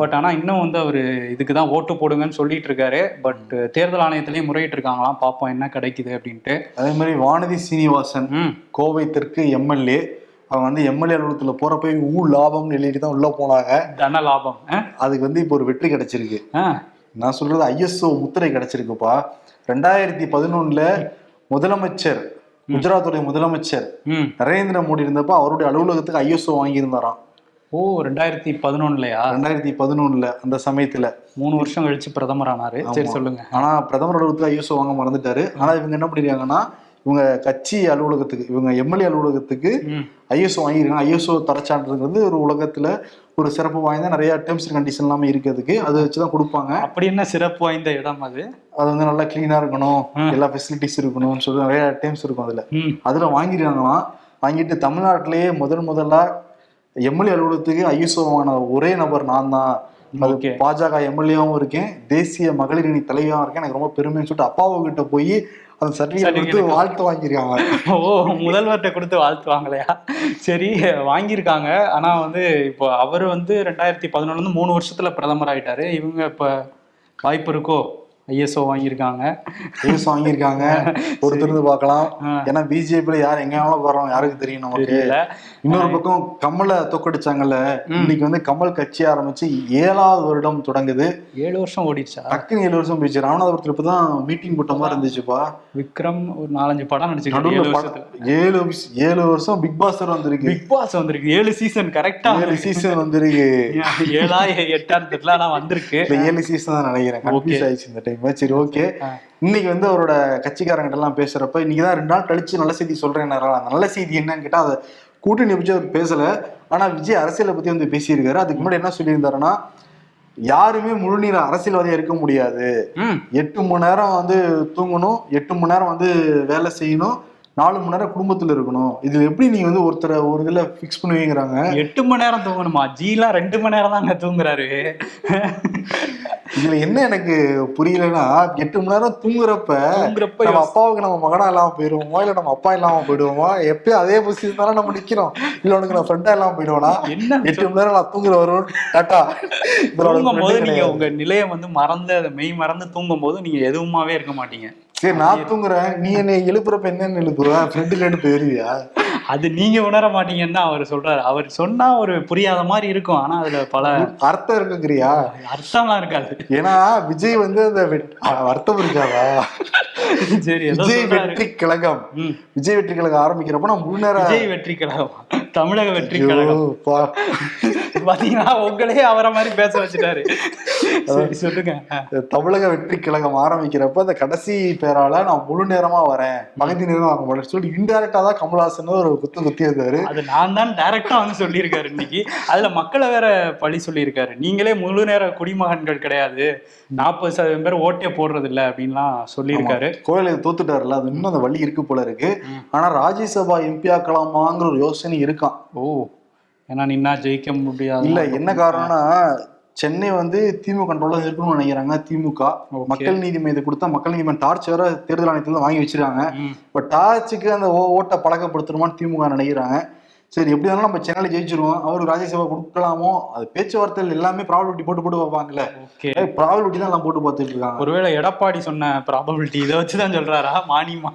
பட் ஆனா இன்னும் வந்து அவர் இதுக்கு தான் ஓட்டு போடுங்கன்னு சொல்லிட்டு இருக்காரு. பட் தேர்தல் ஆணையத்திலயும் முறையிட்டு இருக்காங்களாம். பார்ப்போம் என்ன கிடைக்குது அப்படின்ட்டு. அதே மாதிரி வானதி சீனிவாசன் கோவை தெற்கு எம்எல்ஏ. அவங்க வந்து எம்எல்ஏ அலுவலகத்துல போறப்ப ஊ லாபம்னு எழுதிட்டு தான் உள்ள போனாங்க. தன லாபம்? அதுக்கு வந்து இப்போ ஒரு வெற்றி கிடைச்சிருக்கு. நான் சொல்றது ஐஎஸ்ஓ முத்திரை கிடைச்சிருக்குப்பா. ரெண்டாயிரத்தி பதினொன்னுல முதலமைச்சர் குஜராத்துடைய முதலமைச்சர் நரேந்திர மோடி இருந்தப்ப அவருடைய அலுவலகத்துக்கு ஐஎஸ்ஓ வாங்கியிருந்தாராம். ஓ ரெண்டாயிரத்தி பதினொன்னுலயா? ரெண்டாயிரத்தி பதினொன்னுல அந்த சமயத்துல. மூணு வருஷம் கழிச்சு பிரதமர் ஆனாரு சரி. சொல்லுங்க. ஆனா பிரதமர் அலுவலகத்துல ஐஎஸ்ஓ வாங்க மறந்துட்டாரு. ஆனா இவங்க என்ன பண்ணிருக்காங்கன்னா இவங்க கட்சி அலுவலகத்துக்கு இவங்க எம்எல்ஏ அலுவலகத்துக்கு ஐஎஸ்ஓ வாங்கியிருக்காங்க. ஐஎஸ்ஓ தரச்சான்றுங்கிறது ஒரு உலகத்துல ஒரு சிறப்பு வாய்ந்த நிறைய டேர்ம்ஸ் அண்ட் கண்டிஷன் எல்லாமே இருக்கிறதுக்கு அதை வச்சுதான் கொடுப்பாங்க. அப்படி என்ன சிறப்பு வாய்ந்த இடம் அது? அது வந்து நல்லா கிளீனா இருக்கணும். எல்லா ஃபெசிலிட்டிஸ் இருக்கணும்னு சொல்லி நிறைய டேர்ம்ஸ் இருக்கும் அதுல. அதுல வாங்கிருக்காங்களாம். வாங்கிட்டு தமிழ்நாட்டிலேயே முதல் முதலா எம்எல்ஏ அலுவலகத்துக்கு ஐஎஸ்ஓ வாங்கின ஒரே நபர் நான் தான். அது. பாஜக எம்எல்ஏவும் இருக்கேன். தேசிய மகளிர் அணி தலைவியாவும் இருக்கேன். எனக்கு ரொம்ப பெருமைன்னு சொல்லிட்டு அப்பாவு கிட்ட போய் அந்த சர்டிபிகேட் கொடுத்து. வாழ்த்து வாங்கியிருக்காங்க. ஓ முதல்வர்கிட்ட கொடுத்து வாழ்த்துவாங்களையா சரி வாங்கியிருக்காங்க. ஆனா வந்து இப்போ அவர் வந்து ரெண்டாயிரத்தி இருந்து மூணு வருஷத்துல பிரதமர் ஆயிட்டாரு. இவங்க இப்ப வாய்ப்பு இருக்கோ? ஐஎஸ்ஓ வாங்கியிருக்காங்க. ஐஎஸ் வாங்கியிருக்காங்க. பொறுத்திருந்து பார்க்கலாம். ஏன்னா பிஜேபியில யார் எங்க வேணாலும் போறோம் யாருக்கு தெரியும் நமக்கு. இன்னொரு பக்கம் கமலை தோக்கடிச்சாங்கல்ல. இன்னைக்கு வந்து கமல் கட்சி ஆரம்பிச்சு ஏழாவது வருடம் தொடங்குது. ஏழு வருஷம் ஓடிடுச்சா? டக்குன்னு ஏழு வருஷம் போயிடுச்சு. ராமநாதபுரத்துல இப்பதான் மீட்டிங் போட்ட மாதிரி இருந்துச்சுப்பா. விக்ரம் ஒரு நாலஞ்சு படம் நடிச்சிருக்காரு. நடுவுல ஏழு ஏழு வருஷம் பிக் பாஸ் வந்திருக்கு. பிக் பாஸ் வந்திருக்கு. ஏழு சீசன் கரெக்டா ஏழு சீசன் வந்திருக்கு. ஏழா எட்டான்னு தெரியல ஆனா வந்திருக்கு ஏழு சீசன் தான் நினைக்கிறேன். கன்ஃபியூஸ் ஆயிடுச்சு இந்த டைம் நினைப்பேன் சரி ஓகே. இன்னைக்கு வந்து அவரோட கட்சிக்காரங்கிட்ட எல்லாம் பேசுறப்ப இன்னைக்கு தான் ரெண்டு நாள் கழிச்சு நல்ல செய்தி சொல்றேன் நல்ல செய்தி என்னன்னு கேட்டா அதை கூட்டணி பற்றி அவர் பேசல. ஆனா விஜய் அரசியலை பத்தி வந்து பேசியிருக்காரு. அதுக்கு முன்னாடி என்ன சொல்லியிருந்தாருன்னா யாருமே முழுநீர் அரசியல்வாதியா இருக்க முடியாது. எட்டு மணி நேரம் வந்து தூங்கணும் எட்டு மணி நேரம் வந்து வேலை செய்யணும். நாலு மணி நேரம் குடும்பத்துல இருக்கணும். இது எப்படி நீங்க வந்து ஒருத்தரை ஒரு இதுல ஃபிக்ஸ் பண்ணுவீங்கிறாங்க? எட்டு மணி நேரம் தூங்கணுமா? ஜிலாம் ரெண்டு மணி நேரம் தாங்க தூங்குறாரு. இதுல என்ன எனக்கு புரியலன்னா எட்டு மணி நேரம் தூங்குறப்ப தூங்குறப்ப நம்ம அப்பாவுக்கு நம்ம மகனா இல்லாம போயிடுவோமா? இல்ல நம்ம அப்பா இல்லாம போயிடுவோமா? எப்பயும் அதே பொசிஷன் தானே நம்ம நிக்கிறோம். இல்ல உனக்கு நான் ஃப்ரெண்டா இல்லாம போயிடுவேனா? என்ன எட்டு மணி நேரம் நான் தூங்குற வரும் டாட்டா தூங்கும் போது நீங்க. உங்க நிலையை வந்து மறந்து அதை மெய் மறந்து தூங்கும் போது நீங்க எதுவுமாவே இருக்க மாட்டீங்க. சரி நான் தூங்குறேன். நீ என்னை எழுப்புறப்ப என்னன்னு எழுப்புற? ஃப்ரெண்டுல இல்லைன்னு போயிருவியா அது நீங்க உணர மாட்டீங்கன்னு அவர் சொல்றாரு. அவர் சொன்னா ஒரு புரியாத மாதிரி இருக்கும். ஆனா அதுல பல அர்த்தம் இருக்குங்கிறியா? அர்த்தம்லாம் இருக்காது. ஏன்னா விஜய் வந்து அந்த அர்த்தம் இருக்காதா? சரி விஜய். வெற்றி கழகம். விஜய் வெற்றி கழகம் ஆரம்பிக்கிறப்ப நான் முழு நேரம் விஜய் வெற்றி கழகம். தமிழக வெற்றி கழகம். பாத்தீங்கன்னா உங்களே அவரை மாதிரி பேச வச்சுட்டாரு. சொல்லுங்க. தமிழக வெற்றி கழகம் ஆரம்பிக்கிறப்ப அந்த கடைசி பேரால நான் முழு நேரமா வரேன். பகுதி நேரம் வாங்க மாட்டேன் சொல்லி இன்டெரக்டா தான் கமல்ஹாசன் ஒரு குத்து குத்தி இருந்தாரு அது நான் தான் டைரக்டா வந்து சொல்லியிருக்காரு இன்னைக்கு. அதுல மக்களை வேற பழி சொல்லியிருக்காரு. நீங்களே முழு நேர குடிமகன்கள் கிடையாது. நாற்பது சதவீதம் பேர் ஓட்டே போடுறது இல்ல அப்படின்லாம் சொல்லியிருக்காரு. கோயிலுக்கு தோத்துட்டாருல அது இன்னும் அந்த வழி இருக்கு போல இருக்கு. ஆனா ராஜ்யசபா எம்பி ஆக்கலாமாங்கிற ஒரு யோசனை இருக்கான் ஓ ஏன்னா நின்னா ஜெயிக்க முடியாது இல்ல என்ன காரணம்னா சென்னை வந்து திமுக கண்ட்ரோல இருக்கணும்னு நினைக்கிறாங்க திமுக. மக்கள் நீதி மையத்தை கொடுத்தா மக்கள் நீதி மையம் டார்ச் வேற தேர்தல் ஆணையத்துல வாங்கி வச்சிருக்காங்க. இப்ப டார்ச்சுக்கு அந்த ஓ- ஓட்டை பழக்கப்படுத்தணுமான்னு திமுக நினைக்கிறாங்க சரி எப்படி இருந்தாலும் நம்ம சென்னையில ஜெயிச்சிருவோம். அவருக்கு ராஜ்யசபா கொடுக்கலாமோ? அது பேச்சுவார்த்தையில் எல்லாமே ப்ராபபிலிட்டி போட்டு போட்டு பார்ப்பாங்கல்ல. ப்ராபபிலிட்டி தான் எல்லாம் போட்டு பார்த்துட்டு இருக்காங்க. ஒருவேளை எடப்பாடி சொன்ன ப்ராபபிலிட்டி இதை வச்சுதான் சொல்றாரா? மானியமா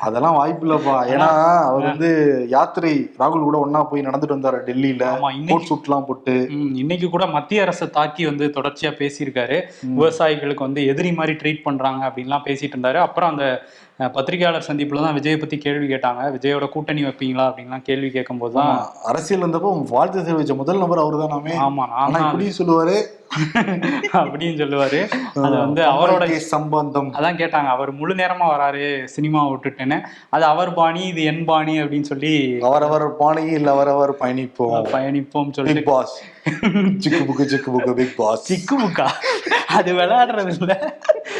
அதெல்லாம் வாய்ப்பு இல்லப்பா. ஏன்னா அவர் வந்து யாத்திரை ராகுல் கூட ஒண்ணா போய் நடந்துட்டு வந்தாரு டெல்லியில. கோட் சூட்லாம் போட்டு. இன்னைக்கு கூட மத்திய அரசை தாக்கி வந்து தொடர்ச்சியா பேசியிருக்காரு. விவசாயிகளுக்கு வந்து எதிரி மாதிரி ட்ரீட் பண்றாங்க அப்படின்லாம் பேசிட்டு இருந்தாரு. அப்புறம் அந்த பத்திரிகையாளர் சந்திப்புல தான் விஜயை பத்தி கேள்வி கேட்டாங்க. விஜயோட கூட்டணி வைப்பீங்களா அப்படின்லாம் கேள்வி கேட்கும்போது தான் அரசியல் வந்தப்போ வாழ்த்து தெரிவிச்ச முதல் நபர் அவர் தானாமே. ஆமா ஆனா நான் இப்படியும் சொல்லுவாரு. அப்படின்னு சொல்லுவாரு. அது வந்து அவரோட சம்பந்தம். அதான் கேட்டாங்க. அவர் முழு நேரமா வராரு சினிமா விட்டுட்டுன்னு. அது அவர் பாணி இது என் பாணி அப்படின்னு சொல்லி அவரவர் பாணியில் அவரவர் பயணிப்போம். பயணிப்போம் பிக் பாஸ் சிக்கு புக்கு சிக்கு புக்கு பிக் பாஸ் சிக்கு முக்கா அது விளையாடுறது இல்ல.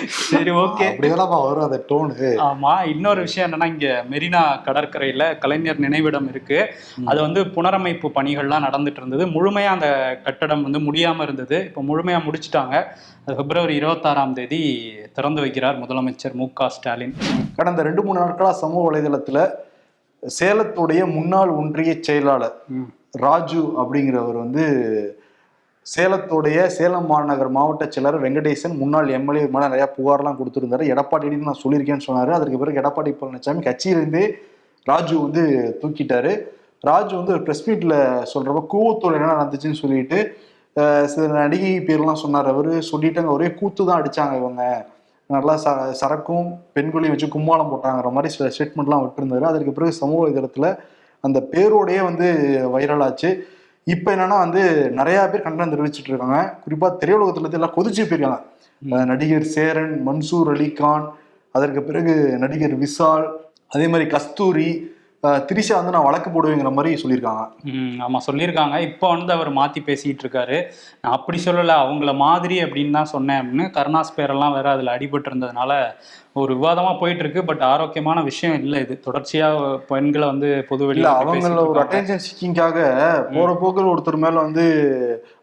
சரி ஓகே. அப்படிதானப்பா வரும் அந்த டோனு ஆமா இன்னொரு விஷயம் என்னன்னா இங்க மெரினா கடற்கரையில கலைஞர் நினைவிடம் இருக்கு. அது வந்து புனரமைப்பு பணிகள்லாம் நடந்துட்டு இருந்தது. முழுமையா அந்த கட்டடம் வந்து முடியாம இருந்தது. இப்போ முழுமையா முடிச்சிட்டாங்க. அது பிப்ரவரி இருபத்தாறாம் தேதி திறந்து வைக்கிறார் முதலமைச்சர் மு க ஸ்டாலின். கடந்த ரெண்டு மூணு நாட்களா சமூக வலைதளத்துல சேலத்துடைய முன்னாள் ஒன்றிய செயலாளர். ராஜு அப்படிங்கிறவர் வந்து சேலத்துடைய சேலம் மாநகர் மாவட்ட செயலர் வெங்கடேசன் முன்னாள் எம்எல்ஏ மேலே நிறைய புகார்லாம் கொடுத்துருந்தாரு. எடப்பாடி நான் சொல்லியிருக்கேன்னு சொன்னாரு. அதற்கு பிறகு எடப்பாடி பழனிசாமி கட்சியிலிருந்து ராஜு வந்து தூக்கிட்டாரு. ராஜு வந்து ஒரு ப்ரெஸ் மீட்ல சொல்றப்ப கூவத்தூர் என்ன நடந்துச்சுன்னு சொல்லிட்டு சில நடிகை பேர்லாம் சொன்னார். அவரு சொல்லிட்டாங்க ஒரே கூத்து தான் அடிச்சாங்க இவங்க. நல்லா ச சரக்கும் பெண்களையும் வச்சு கும்மாளம் போட்டாங்கிற மாதிரி சில ஸ்டேட்மெண்ட்லாம் விட்டுருந்தாரு. அதற்கு பிறகு சமூக இதழத்தில் அந்த பேரோடையே வந்து வைரல் ஆச்சு. இப்போ என்னன்னா வந்து நிறைய பேர் கண்டனம் தெரிவிச்சிட்டு இருக்காங்க. குறிப்பா திரையுலகத்துல இருந்து எல்லாம் கொதிச்சு போயிருக்காங்க. நடிகர் சேரன் மன்சூர் அலிகான் அதற்கு பிறகு நடிகர் விஷால் அதே மாதிரி கஸ்தூரி திரிஷா வந்து நான் வழக்கு போடுவேங்கிற மாதிரி சொல்லியிருக்காங்க. ம், ஆமா சொல்லியிருக்காங்க. இப்போ வந்து அவர் மாத்தி பேசிட்டு இருக்காரு. நான் அப்படி சொல்லல அவங்கள மாதிரி அப்படின்னு தான் சொன்னேன் அப்படின்னு. கருணாஸ் பேரெல்லாம் வேற அதுல அடிபட்டு இருந்ததுனால ஒரு விவாதமா போயிட்டு இருக்கு பட் ஆரோக்கியமான விஷயம் இல்லை இது. தொடர்ச்சியா பெண்களை வந்து பொது இல்ல வெளியில அவங்கள ஒரு அட்டென்ஷன் சீக்கிங்காக போற போக்கில் ஒருத்தர் மேல வந்து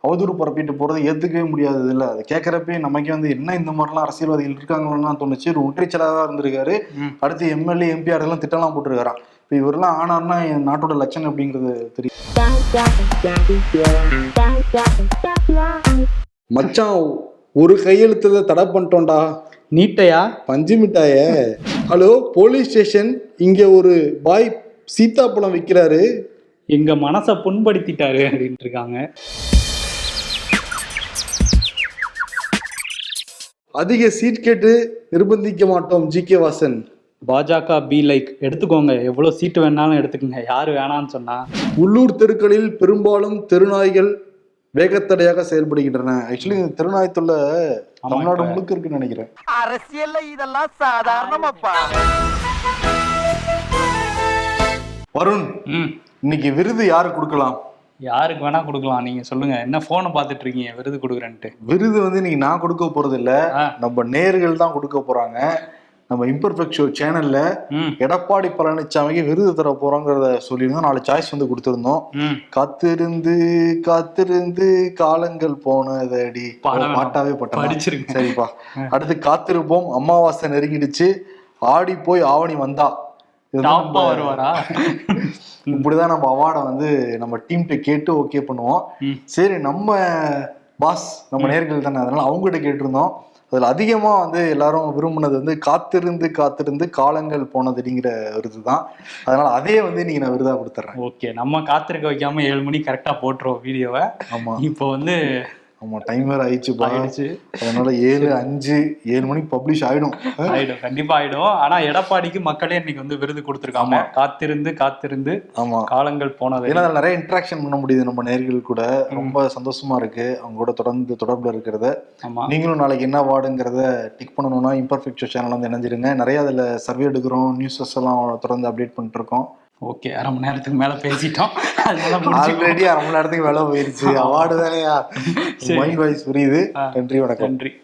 அவதூறு பரப்பிட்டு போறது ஏத்துக்கவே முடியாது இல்ல. அதை கேட்கறப்பே நமக்கே வந்து என்ன இந்த மாதிரிலாம் அரசியல்வாதிகள் இருக்காங்களோன்னு தோணுச்சு. ஒரு ஒன்றிச்சலாக இருந்திருக்காரு. அடுத்து எம்எல்ஏ எம்பிஆர் எல்லாம் திட்டம்லாம் போட்டிருக்காராம். இப்ப இவரெல்லாம் ஆனார்னா என் நாட்டோட லட்சணம் அப்படிங்கிறது தெரியும். மச்சான் ஒரு கையெழுத்துல தடை பண்ணிட்டோம்டா. நீட்டையா? பஞ்சு மிட்டாய. ஹலோ போலீஸ் ஸ்டேஷன் இங்க ஒரு பாய் சீத்தாப்பழம் விற்கிறாரு எங்க மனசை புண்படுத்திட்டாரு அப்படின்ட்டு இருக்காங்க. அதிக சீட் கேட்டு நிர்பந்திக்க மாட்டோம் ஜி கே வாசன். பாஜக பி லைக் எடுத்துக்கோங்க. எவ்வளவு சீட்டு வேணாலும் எடுத்துக்கோங்க. யாரு வேணாம்னு சொன்னா. உள்ளூர் தெருக்களில் பெரும்பாலும் தெருநாய்கள் வேகத்தடையாக செயல்படுகின்றன. ஆக்சுவலி இந்த திருநாய்த்துள்ள ஆமா, தமிழ்நாடு முழுக்க இருக்குன்னு நினைக்கிறேன். அரசியல்ல இதெல்லாம் சாதாரணமாப்பா. வருண் ம். இன்னைக்கு விருது யாரு கொடுக்கலாம்? யாருக்கு வேணா கொடுக்கலாம். நீங்க சொல்லுங்க. என்ன போனை பார்த்துட்டு இருக்கீங்க விருது கொடுக்குறேன்ட்டு. விருது வந்து இன்னைக்கு நான் கொடுக்க போறது இல்ல. நம்ம நேர்கள் தான் கொடுக்க போறாங்க. நம்ம இம்பர்ஃபெக்ட் ஷோ சேனல்ல எடப்பாடி பழனிசாமிக்கு விருது தர போறோங்கிறத சொல்லியிருந்தோம். நாலு சாய்ஸ் வந்து கொடுத்திருந்தோம். காத்திருந்து காத்திருந்து காலங்கள் போனதடி. பாட்டாவே பட்டா படிச்சிருங்க. சரிப்பா. அடுத்து காத்திருப்போம். அமாவாசை நெருங்கிடுச்சு. ஆடி போய் ஆவணி வந்தா. வருவாரா? இப்படிதான் நம்ம அவார்டை வந்து நம்ம டீம்கிட்ட கேட்டு ஓகே பண்ணுவோம். சரி நம்ம பாஸ் நம்ம நேர்கள் தானே. அதனால அவங்ககிட்ட கேட்டிருந்தோம். அதுல அதிகமா வந்து எல்லாரும் விரும்பினது வந்து காத்திருந்து காத்திருந்து காலங்கள் போனதுங்கிற விருது தான். அதனால அதே வந்து நீங்க நான் விருதா கொடுத்துட்றேன். ஓகே நம்ம காத்திருக்க வைக்காம ஏழு மணி கரெக்டா போட்டுருவோம் வீடியோவை ஆமா. இப்போ வந்து ஆமா டைம் வேற ஆயிடுச்சுப்பா ஆயிடுச்சு. அதனால ஏழு அஞ்சு ஏழு மணிக்கு பப்ளிஷ் ஆயிடும். ஆயிடும். கண்டிப்பா ஆயிடும். ஆனா எடப்பாடிக்கு மக்களே இன்னைக்கு வந்து விருது கொடுத்துருக்காங்க. காத்திருந்து காத்திருந்து ஆமா. காலங்கள் போனது. ஏன்னா நிறைய இன்ட்ராக்ஷன் பண்ண முடியுது நம்ம நேர்கள் கூட. ரொம்ப சந்தோஷமா இருக்கு. அவங்க கூட தொடர்ந்து தொடர்புல இருக்கிறத. நீங்களும் நாளைக்கு என்ன வார்டுங்கிறத டிக் பண்ணணும்னா இம்பர்ஃபெக்ட் சேனல் வந்து இணைஞ்சிருங்க. நிறைய அதுல சர்வே எடுக்கிறோம். நியூஸஸ் எல்லாம் தொடர்ந்து அப்டேட் பண்ணிட்டு இருக்கோம். ஓகே அரை மணி நேரத்துக்கு மேல பேசிட்டோம். ஆல்ரெடி அரை மணி நேரத்துக்கு வேலை போயிருச்சு. அவார்டு தானேயா? மைண்ட் வாய்ஸ் புரியுது. நன்றி வணக்கம். நன்றி.